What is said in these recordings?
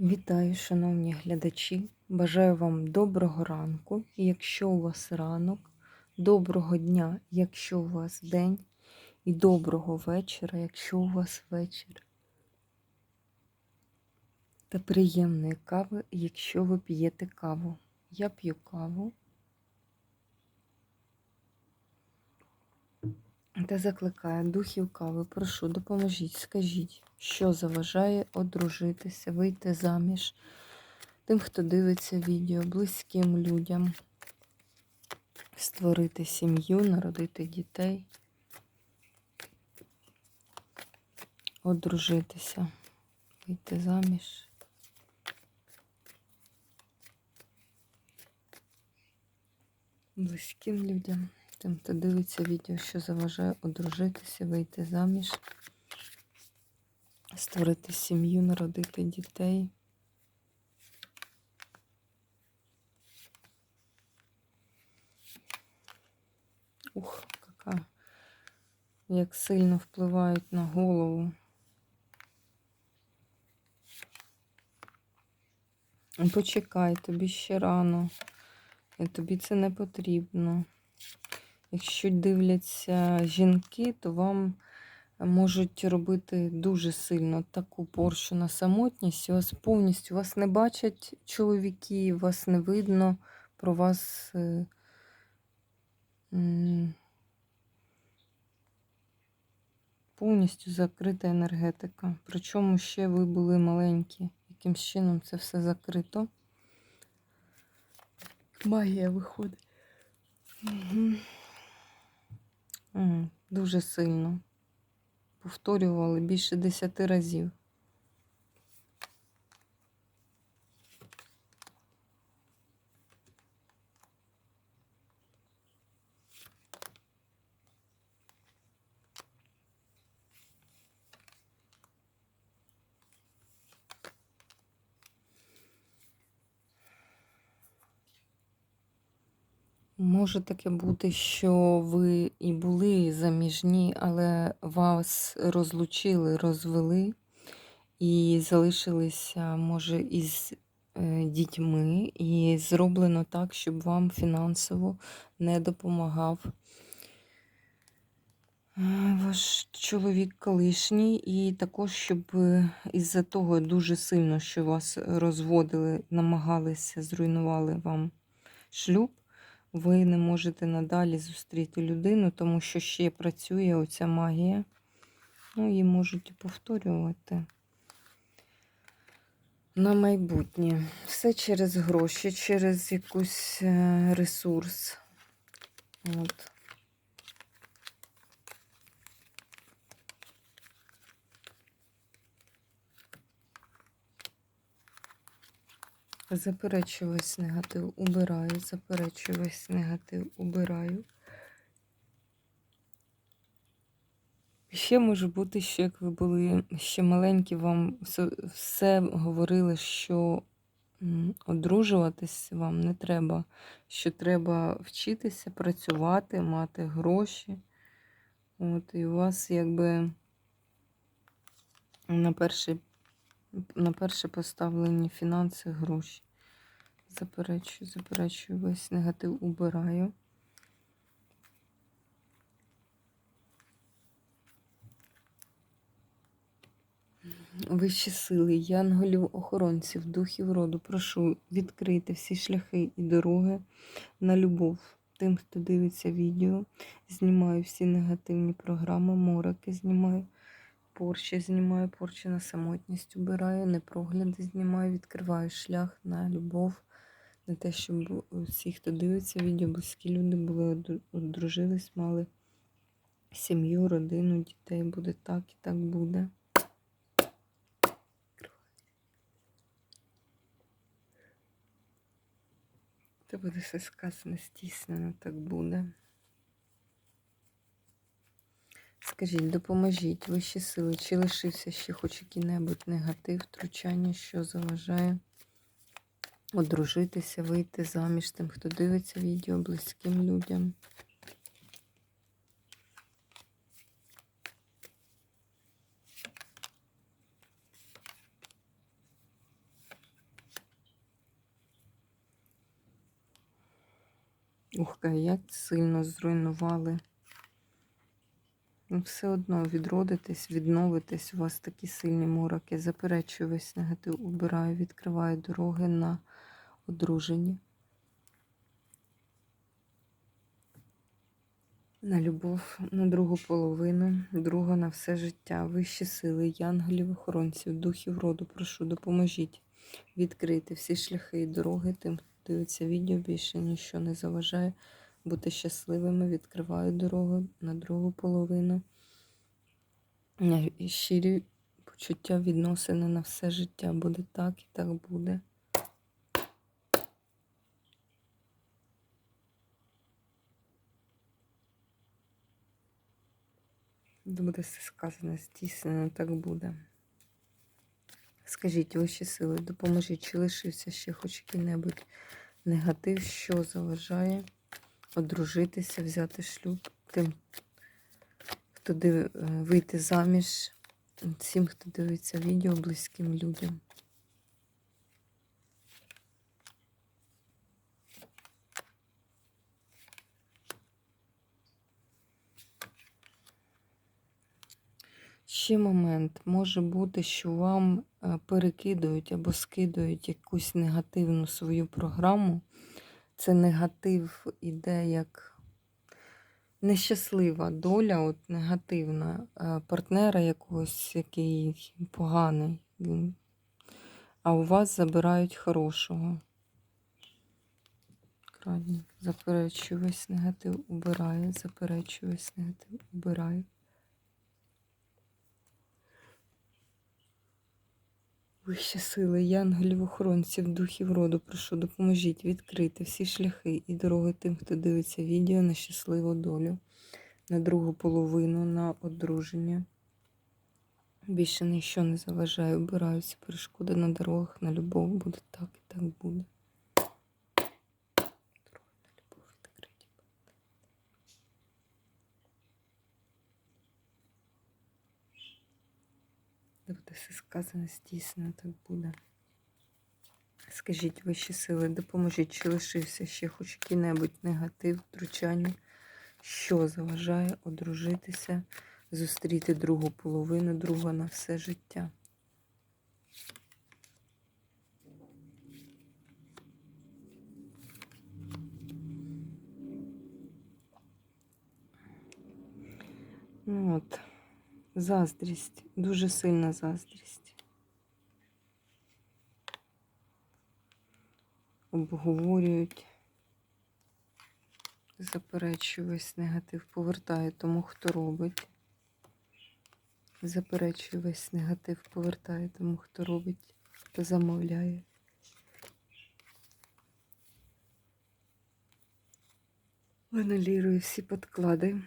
Вітаю, шановні глядачі! Бажаю вам доброго ранку, якщо у вас ранок, доброго дня, якщо у вас день, і доброго вечора, якщо у вас вечір. Та приємної кави, якщо ви п'єте каву. Я п'ю каву. Та закликаю духів кави, прошу, допоможіть, скажіть, що заважає одружитися, вийти заміж тим, хто дивиться відео, близьким людям, створити сім'ю, народити дітей, одружитися, вийти заміж. Близьким людям. Тим, хто дивиться відео, що заважає одружитися, вийти заміж, створити сім'ю, народити дітей. Ух, яка, як сильно впливають на голову. Почекай, тобі ще рано, тобі це не потрібно. Якщо дивляться жінки, то вам можуть робити дуже сильно таку поршу на самотність. Вас повністю вас не бачать чоловіки, вас не видно, про вас е, повністю закрита енергетика. Причому ще ви були маленькі. Яким чином це все закрито? Магія виходить. Угу. Дуже сильно. Повторювали більше десяти разів. Може таке бути, що ви і були заміжні, але вас розлучили, розвели і залишилися, може, із е, дітьми, і зроблено так, щоб вам фінансово не допомагав. Е, ваш чоловік колишній, і також, щоб е, із-за того дуже сильно, що вас розводили, намагалися, зруйнували вам шлюб ви не можете надалі зустріти людину, тому що ще працює оця магія. Ну, її можуть повторювати. На майбутнє. Все через гроші, через якийсь е, ресурс. От. Заперечую весь негатив, убираю, заперечую весь негатив, убираю. Ще може бути, що як ви були ще маленькі, вам все говорили, що одружуватись вам не треба, що треба вчитися, працювати, мати гроші. От, І у вас якби на перший на перше поставлені фінанси, гроші. Заперечую, заперечую, весь негатив убираю. Вищі сили, янголів, охоронців, духів роду, прошу відкрити всі шляхи і дороги на любов тим, хто дивиться відео. Знімаю всі негативні програми, мороки знімаю. Порчі знімаю, порчі на самотність убираю, непрогляди знімаю, відкриваю шлях на любов, на те, щоб всі, хто дивиться відео, близькі люди були, одружились, мали сім'ю, родину, дітей. Буде так і так буде. Це буде все сказане, стіснено, так буде. Скажіть, допоможіть вищі сили, чи лишився ще хоч який-небудь негатив, втручання, що заважає одружитися, вийти заміж тим, хто дивиться відео близьким людям. Ух, як сильно зруйнували. Ну, все одно відродитесь, відновитесь. У вас такі сильні мороки. Заперечую весь негатив, убираю, відкриваю дороги на одруження. На любов, на другу половину, друга на все життя, вищі сили, янголів, охоронців, духів роду, прошу, допоможіть відкрити всі шляхи і дороги тим, хто дивиться відео, більше нічого не заважає бути щасливими. Відкриваю дорогу на другу половину. Е, Щирі почуття відносини на все життя. Буде так і так буде. Буде все сказано, здійснено, так буде. Скажіть, вищі сили, допоможіть, чи лишився ще хоч який-небудь негатив, що заважає одружитися, взяти шлюб тим, хто див... е, вийти заміж, всім, хто дивиться відео, близьким людям. Ще момент може бути, що вам е, перекидують або скидують якусь негативну свою програму. Це негатив іде як нещаслива доля, от негативна е, партнера якогось, який поганий. А у вас забирають хорошого. Крадні. Заперечую весь негатив, убираю, заперечую весь негатив, убираю. Вищі сили, янголів, охоронців, духів роду, прошу, допоможіть відкрити всі шляхи і дороги тим, хто дивиться відео на щасливу долю, на другу половину, на одруження. Більше ніщо не заважає, обираються перешкоди на дорогах, на любов. Буде так і так буде. Дороги на любов відкриті. Де буде все сказане, здійснено, так буде. Скажіть вищі сили, допоможіть, чи лишився ще хоч який-небудь негатив, втручання, що заважає одружитися, зустріти другу половину, друга на все життя. Ну от, заздрість, дуже сильна заздрість. Обговорюють, заперечую весь негатив, повертаю тому, хто робить. Заперечую весь негатив, повертаю тому, хто робить, хто замовляє. Аналірую всі підклади,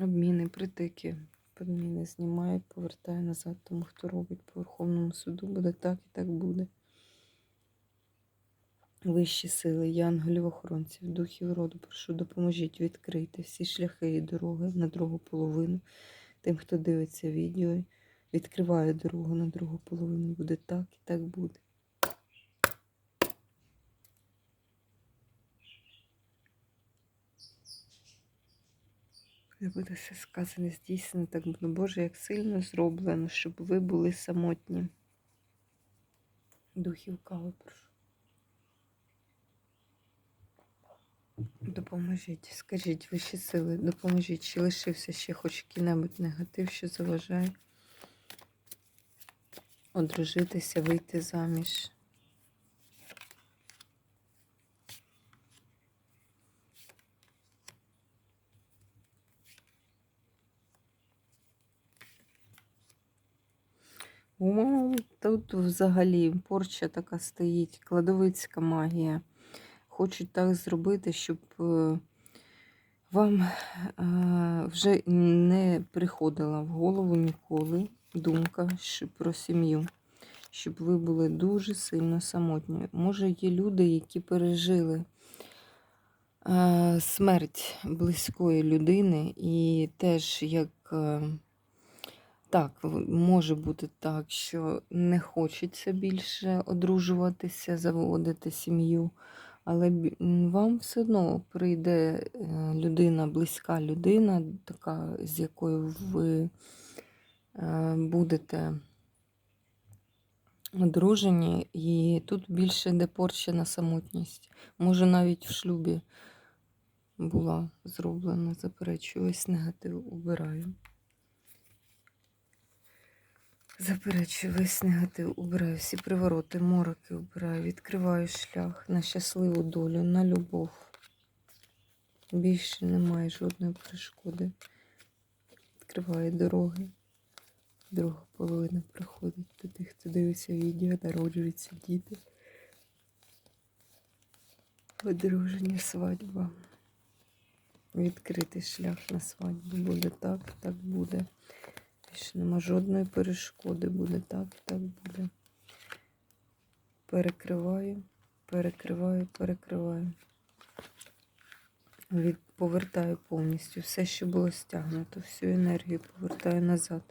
обміни, притики. Подміни знімаю, повертаю назад тому, хто робить по Верховному суду. Буде так і так буде. Вищі сили, янголів, охоронців, духів роду, прошу, допоможіть відкрити всі шляхи і дороги на другу половину. Тим, хто дивиться відео, відкриваю дорогу на другу половину. Буде так і так буде. Де буде все сказане, здійснено, так буде. Боже, як сильно зроблено, щоб ви були самотні. Духів кави, прошу. Допоможіть, скажіть вищі сили, допоможіть, чи лишився ще хоч який-небудь негатив, що заважає одружитися, вийти заміж. Тут взагалі порча така стоїть, кладовицька магія. Хочуть так зробити, щоб е, вам е, вже не приходила в голову ніколи думка про сім'ю, щоб ви були дуже сильно самотні. Може, є люди, які пережили е, смерть близької людини, і теж як. Так, може бути так, що не хочеться більше одружуватися, заводити сім'ю, Але вам все одно прийде е, людина, близька людина, така, з якою ви е, будете одружені, і тут більше йде порчена самотність. Може, навіть в шлюбі була зроблена, заперечую, весь негатив убираю. Заперечую, весь негатив убираю, всі привороти, мороки убираю, відкриваю шлях на щасливу долю, на любов. Більше немає жодної перешкоди. Відкриваю дороги. Друга половина приходить до тих, хто дивиться відео, народжуються діти. Одруження, свадьба. Відкритий шлях на свадьбу. Буде так, так буде. Більше нема жодної перешкоди. Буде так, так буде. Перекриваю, перекриваю, перекриваю. Повертаю повністю все, що було стягнуто, всю енергію повертаю назад.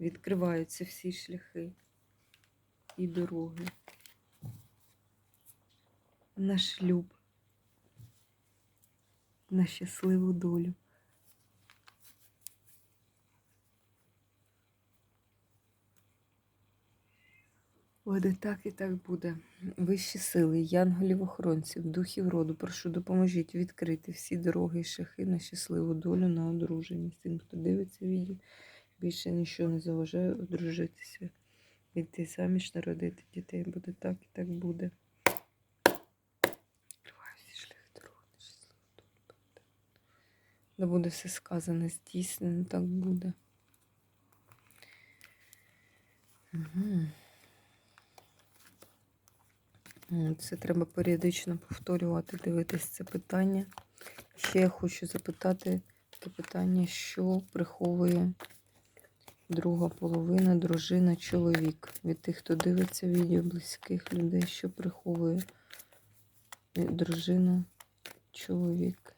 Відкриваються всі шляхи і дороги. На шлюб, на щасливу долю. Буде так і так буде. Вищі сили, янголів-охоронців, духів роду, прошу, допоможіть відкрити всі дороги і шляхи на щасливу долю на одруження. Тим, хто дивиться відео, більше нічого не заважає одружитися. Йти заміж, народити дітей. Буде так і так буде. Да буде все сказане, здійснено, так буде. Угу. Це треба періодично повторювати, дивитись це питання. Ще я хочу запитати таке питання, що приховує друга половина, дружина, чоловік. Від тих, хто дивиться відео близьких людей, що приховує е, дружина, чоловік.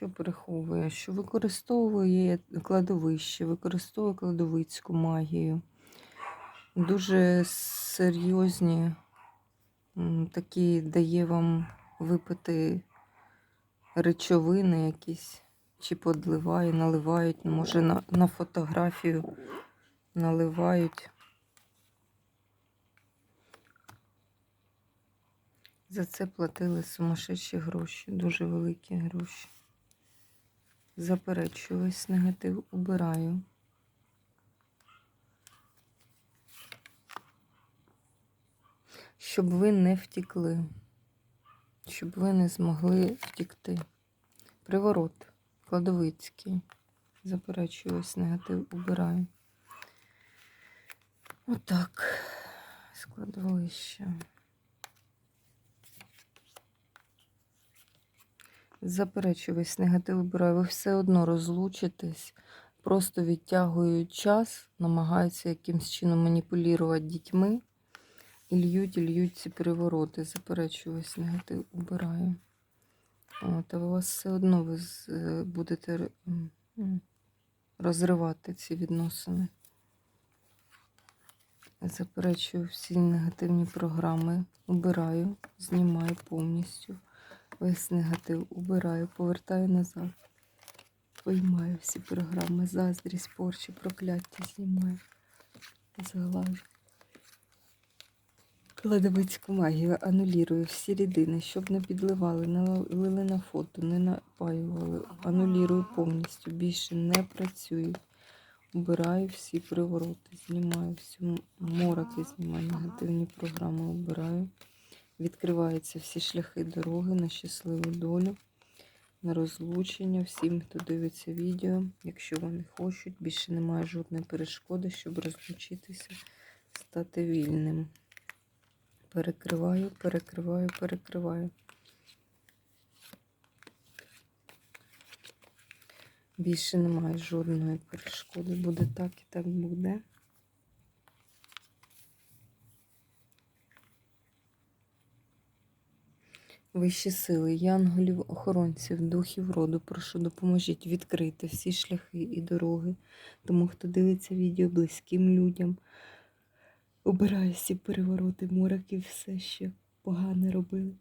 Що приховує? Що використовує кладовище, використовує кладовицьку магію. Дуже серйозні такі дає вам випити речовини якісь, чи подливає, наливають, ну, може на, на фотографію наливають. За це платили сумасшедші гроші, дуже великі гроші. Заперечую, весь негатив убираю. Щоб ви не втікли, щоб ви не змогли втікти. Приворот кладовицький. Заперечую, весь негатив убираю. Отак. Складовище. Заперечую весь негатив убираю. Ви все одно розлучитесь, просто відтягують час, намагаються якимось чином маніпулювати дітьми і льють, і льють ці перевороти. Заперечую весь негатив убираю. От, а у вас все одно ви е, будете розривати ці відносини. Заперечую всі негативні програми. Убираю, знімаю повністю. Весь негатив убираю, повертаю назад. Виймаю всі програми, заздрість, порчі, прокляття знімаю. Заглажу. Кладовицьку магію анулірую всі рідини, щоб не підливали, не лили на фото, не напаювали. Анулірую повністю, більше не працюю. Убираю всі привороти, знімаю всю мороки, знімаю негативні програми, убираю. Відкриваються всі шляхи дороги на щасливу долю, на розлучення всім, хто дивиться відео. Якщо вони хочуть, більше немає жодної перешкоди, щоб розлучитися, стати вільним. перекриваю, перекриваю, перекриваю. Більше немає жодної перешкоди. Буде так і так буде. Вищі сили, янголів, охоронців, духів роду, прошу, допоможіть відкрити всі шляхи і дороги, тому хто дивиться відео близьким людям, обирає всі перевороти, мороки, все, що погане робили.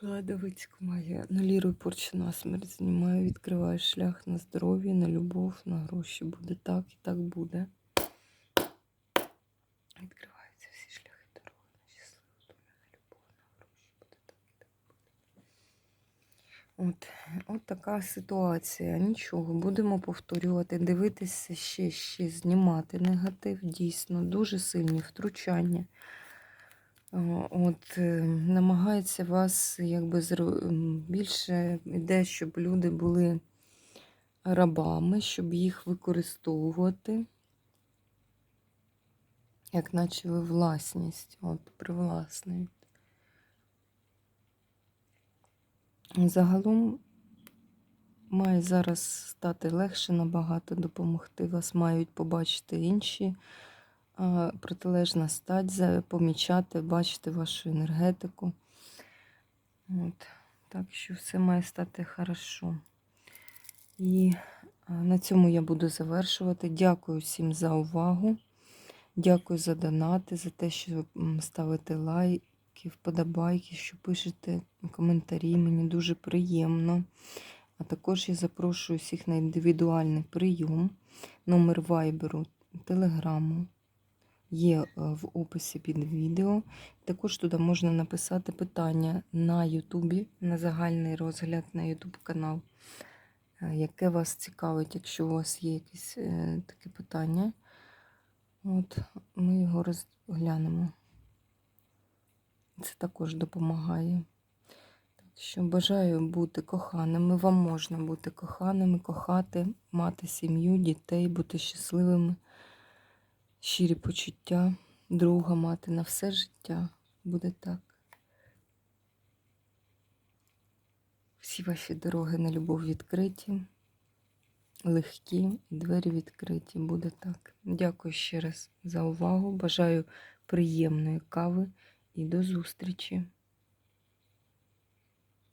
Кладовицьку має, анулірую порчу на смерть, знімаю, відкриваю шлях на здоров'я, на любов, на гроші. Буде так і так буде. Відкриваються всі шляхи дороги на щасливу долю, на любов, на гроші. Буде так і так буде. От, от така ситуація. Нічого, будемо повторювати, дивитися ще, ще, знімати негатив. Дійсно, дуже сильні втручання. От, е, намагається вас якби більше йде, щоб люди були рабами, щоб їх використовувати, як наче ви власність, от, привласнюють. Загалом має зараз стати легше набагато допомогти. Вас мають побачити інші протилежна стать, помічати, бачити вашу енергетику. От. Так що все має стати хорошо. І на цьому я буду завершувати. Дякую всім за увагу. Дякую за донати, за те, що м, ставите лайки, вподобайки, що пишете коментарі. Мені дуже приємно. А також я запрошую всіх на індивідуальний прийом. Номер вайберу, телеграму є е, в описі під відео. Також туди можна написати питання на Ютубі, на загальний розгляд на Ютуб канал, е, яке вас цікавить, якщо у вас є якісь е, таке питання. От, ми його розглянемо. Це також допомагає. Так що бажаю бути коханими. Вам можна бути коханими, кохати, мати сім'ю, дітей, бути щасливими, щирі почуття, друга мати на все життя. Буде так. Всі ваші дороги на любов відкриті, легкі, двері відкриті. Буде так. Дякую ще раз за увагу. Бажаю приємної кави і до зустрічі!